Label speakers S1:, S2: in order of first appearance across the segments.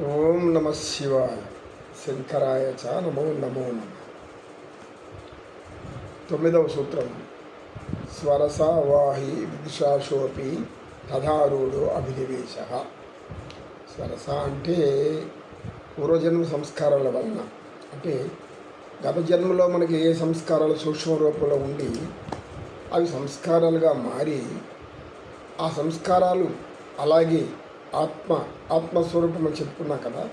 S1: ఓం నమ శివాయ. శంకరాయ చ నమో నమో నమ. తొమ్మిదవ సూత్రం. స్వరస వాహి విదిశాశోపి తథారూఢో అభినివేశ. స్వరస అంటే పూర్వజన్మ సంస్కారాల వలన. అంటే గత జన్మలో మనకి ఏ సంస్కారాలు సూక్ష్మ రూపంలో ఉండి అవి సంస్కారాలుగా మారి ఆ సంస్కారాలు అలాగే ఆత్మ ఆత్మస్వరూపం అని చెప్పుకున్నా కదా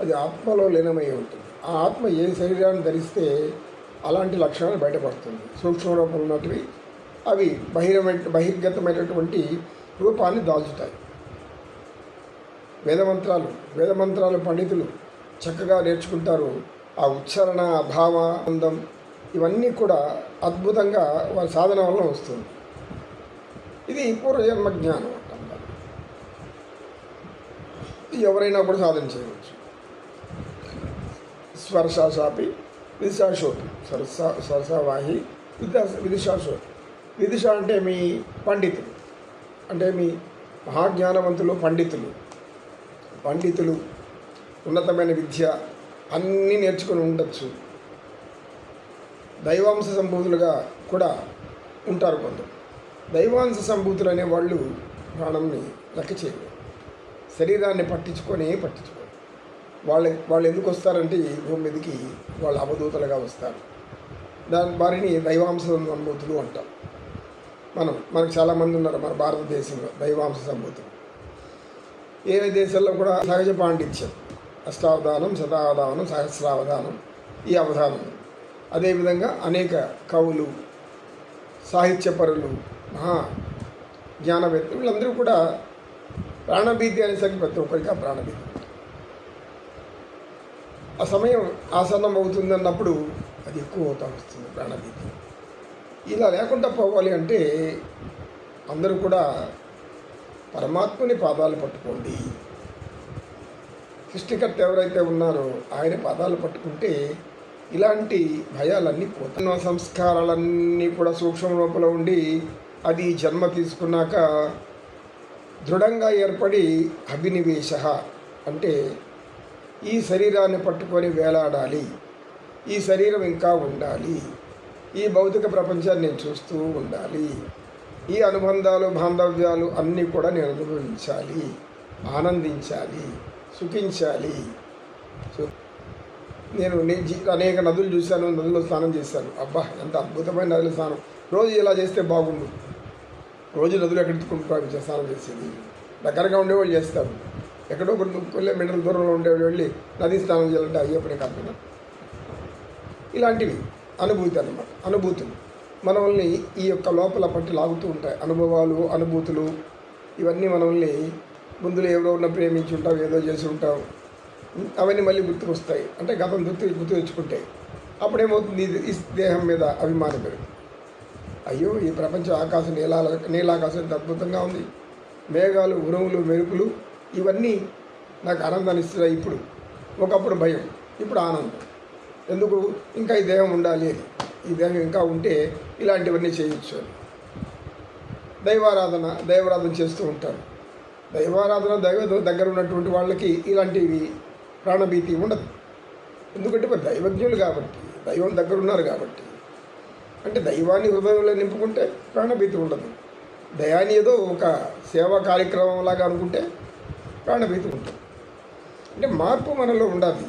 S1: అది ఆత్మలో లీనమై ఉంటుంది. ఆ ఆత్మ ఏ శరీరాన్ని ధరిస్తే అలాంటి లక్షణాలు బయటపడుతుంది. సూక్ష్మ రూపంలో ఉన్నటివి అవి బహిరమైన బహిర్గతమైనటువంటి రూపాన్ని దాల్చుతాయి. వేదమంత్రాలు వేదమంత్రాలు పండితులు చక్కగా నేర్చుకుంటారు. ఆ ఉచ్చారణ భావ అందం ఇవన్నీ కూడా అద్భుతంగా వారి సాధన వలన వస్తుంది. ఇది పూర్వజన్మ జ్ఞానం. ఎవరైనా కూడా సాధన చేయవచ్చు స్వర్శాశాపి విదిశాశోపి సరస స్వర్శవాహి విద్యా విదిశాశోపి విదిశ అంటే మీ పండితులు. అంటే మీ మహాజ్ఞానవంతులు పండితులు. పండితులు ఉన్నతమైన విద్య అన్నీ నేర్చుకొని ఉండొచ్చు. దైవాంశ సంభూతులుగా కూడా ఉంటారు కొందరు. దైవాంశ సంభూతులు అనే వాళ్ళు ప్రాణంని లెక్క చేయరు శరీరాన్ని పట్టించుకొని పట్టించుకోరు. వాళ్ళు వాళ్ళు ఎందుకు వస్తారంటే ఈ భూమి మీదకి వాళ్ళు అవధూతలుగా వస్తారు. దాని వారిని దైవాంశ సంబూతులు అంటాం. మనం మనకు చాలామంది ఉన్నారు మన భారతదేశంలో దైవాంశ సంభూతులు ఏ దేశాల్లో కూడా సహజ పాండిత్యం అష్టావధానం శతావధానం సహస్రావధానం ఈ అవధానం. అదేవిధంగా అనేక కవులు సాహిత్యపరులు మహా జ్ఞానవేత్తలు వీళ్ళందరూ కూడా ప్రాణభీతి అనేసరికి ప్రతి ఒక్కరికి ఆ ప్రాణభీతి. ఆ సమయం ఆసన్నం అవుతుంది అన్నప్పుడు అది ఎక్కువ అవుతా వస్తుంది ప్రాణభీతి. ఇలా లేకుండా పోవాలి అంటే అందరూ కూడా పరమాత్మని పాదాలు పట్టుకోండి. సృష్టికర్త ఎవరైతే ఉన్నారో ఆయన పాదాలు పట్టుకుంటే ఇలాంటి భయాలన్నీ పోతున్న సంస్కారాలన్నీ కూడా సూక్ష్మ రూపంలో ఉండి అది జన్మ తీసుకున్నాక దృఢంగా ఏర్పడి అభినివేశ అంటే ఈ శరీరాన్ని పట్టుకొని వేలాడాలి ఈ శరీరం ఇంకా ఉండాలి ఈ భౌతిక ప్రపంచాన్ని నేను చూస్తూ ఉండాలి ఈ అనుబంధాలు బాంధవ్యాలు అన్నీ కూడా నేను అనుభవించాలి ఆనందించాలి సుఖించాలి. సు- నేను జీ- అనేక నదులు చూశాను నదుల్లో స్నానం చేశాను. అబ్బా ఎంత అద్భుతమైన నదుల స్నానం. రోజు ఇలా చేస్తే బాగుండు. రోజు నదులు ఎక్కడికి స్నానం చేసేది. దగ్గరగా ఉండేవాళ్ళు చేస్తారు. ఎక్కడో కొన్ని కొన్ని మీటర్ల దూరంలో ఉండేవాళ్ళు వెళ్ళి నది స్నానం చేయాలంటే అయ్యే కాకుండా. ఇలాంటివి. అనుభూతి అన్నమాట. అనుభూతులు. మనల్ని ఈ యొక్క లోపల పట్టి లాగుతూ ఉంటాయి. అనుభవాలు అనుభూతులు. ఇవన్నీ మనల్ని ముందులో ఎవరో ఉన్న ప్రేమించి ఉంటాం ఏదో చేసి ఉంటాం అవన్నీ మళ్ళీ గుర్తుకొస్తాయి. అంటే గతం గుర్తు గుర్తు తెచ్చుకుంటాయి అప్పుడేమవుతుంది? ఈ దేహం మీద అభిమానం పెరుగుతుంది. అయ్యో ఈ ప్రపంచం ఆకాశం నీలా నీలాకాశం ఎంత అద్భుతంగా ఉంది. మేఘాలు ఉరుములు మెరుపులు ఇవన్నీ నాకు ఆనందాన్ని ఇస్తున్నాయి ఇప్పుడు. ఒకప్పుడు భయం ఇప్పుడు ఆనందం. ఎందుకు? ఇంకా ఈ దేహం ఉండాలి ఈ దేహం ఇంకా ఉంటే ఇలాంటివన్నీ చేయొచ్చు అని. దైవారాధన దైవారాధన చేస్తూ ఉంటారు. దైవారాధన దైవ దగ్గర ఉన్నటువంటి వాళ్ళకి ఇలాంటివి ప్రాణభీతి ఉండదు. ఎందుకంటే మరి దైవజ్ఞులు కాబట్టి దైవం దగ్గర ఉన్నారు కాబట్టి. అంటే దైవాన్ని హృదయంలో నింపుకుంటే ప్రాణభీతి ఉండదు. దయాన్ని ఏదో ఒక సేవా కార్యక్రమం లాగా అనుకుంటే ప్రాణభీతి ఉంటుంది. అంటే మార్పు మనలో ఉండాలి.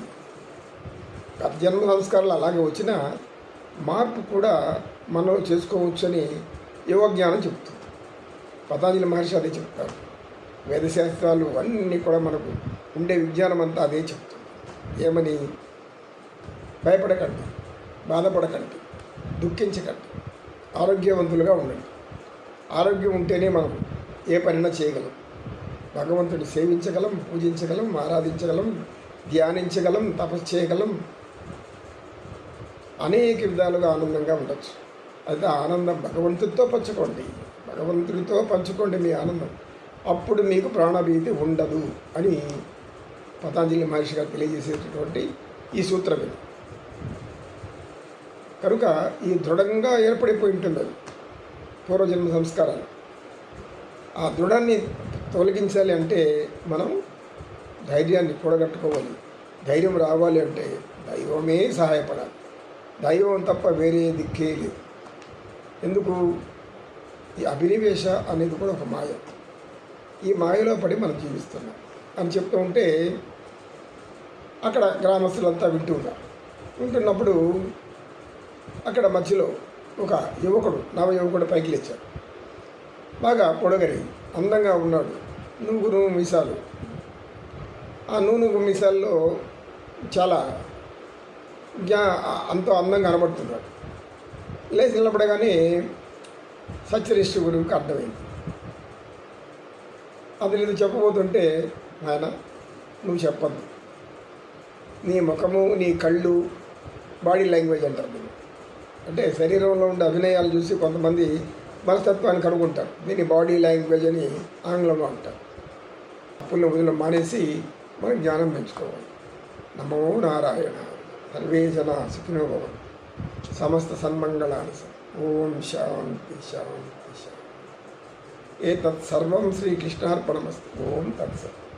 S1: జన్మ సంస్కారాలు అలాగే వచ్చినా మార్పు కూడా మనలో చేసుకోవచ్చని యోగజ్ఞానం చెప్తుంది. పతాంజలి మహర్షి అదే చెప్తారు. వేదశాస్త్రాలు అన్నీ కూడా మనకు ఉండే విజ్ఞానం అంతా అదే చెప్తుంది. ఏమని? భయపడకండి. బాధపడకండి. దుఃఖించకండి. ఆరోగ్యవంతులుగా ఉండండి. ఆరోగ్యం ఉంటేనే మనం ఏ పనైనా చేయగలం. భగవంతుని సేవించగలం పూజించగలం ఆరాధించగలం ధ్యానించగలం తపస్సు చేయగలం. అనేక విధాలుగా ఆనందంగా ఉండొచ్చు. అయితే ఆనందం భగవంతుడితో పంచుకోండి. భగవంతుడితో పంచుకోండి మీ ఆనందం. అప్పుడు మీకు ప్రాణభీతి ఉండదు అని పతాంజలి మహర్షి గారు తెలియజేసేటటువంటి ఈ సూత్రం ఇది. కనుక ఈ దృఢంగా ఏర్పడిపోయి ఉంటుంది అది. పూర్వజన్మ సంస్కారాలు. ఆ దృఢాన్ని తొలగించాలి అంటే మనం ధైర్యాన్ని కూడగట్టుకోవాలి. ధైర్యం రావాలి అంటే దైవమే సహాయపడాలి. దైవం తప్ప వేరే దిక్కే లేదు. ఎందుకు? ఈ అభినివేశ అనేది కూడా ఒక మాయ. ఈ మాయలో పడి మనం జీవిస్తున్నాం. అని చెప్తూ ఉంటే అక్కడ గ్రామస్తులంతా వింటూ ఉన్నారు వింటున్నప్పుడు అక్కడ మధ్యలో ఒక యువకుడు నవ యువకుడు పైకి లేచాడు. బాగా పొడగరి అందంగా ఉన్నాడు. నువ్వు నూనె మీసాలు. ఆ నూనె మీసాల్లో చాలా జ్ఞా అంత అందంగా కనబడుతున్నాడు లేచి నిలబడగానే సత్యనిష్ఠ గురువుకి అర్థమైంది. అది నేను చెప్పబోతుంటే ఆయన నువ్వు చెప్పద్దు. నీ ముఖము నీ కళ్ళు బాడీ లాంగ్వేజ్ అంటారు దీన్ని. అంటే శరీరంలో ఉండే అభినయాలు చూసి కొంతమంది మనస్తత్వాన్ని కనుగొంటారు. దీన్ని బాడీ లాంగ్వేజ్ అని ఆంగ్లంలో అంటారు. అప్పుల్లో వదిలి మానేసి మనం జ్ఞానం పెంచుకోవాలి. నమో నారాయణ సర్వేజన సుఖినోభవం. సమస్త సన్మంగళాన్ని ఓం శాంతి శాంతి శాంతి. ఏ సర్వం శ్రీకృష్ణార్పణమస్తు ఓం తత్సత్.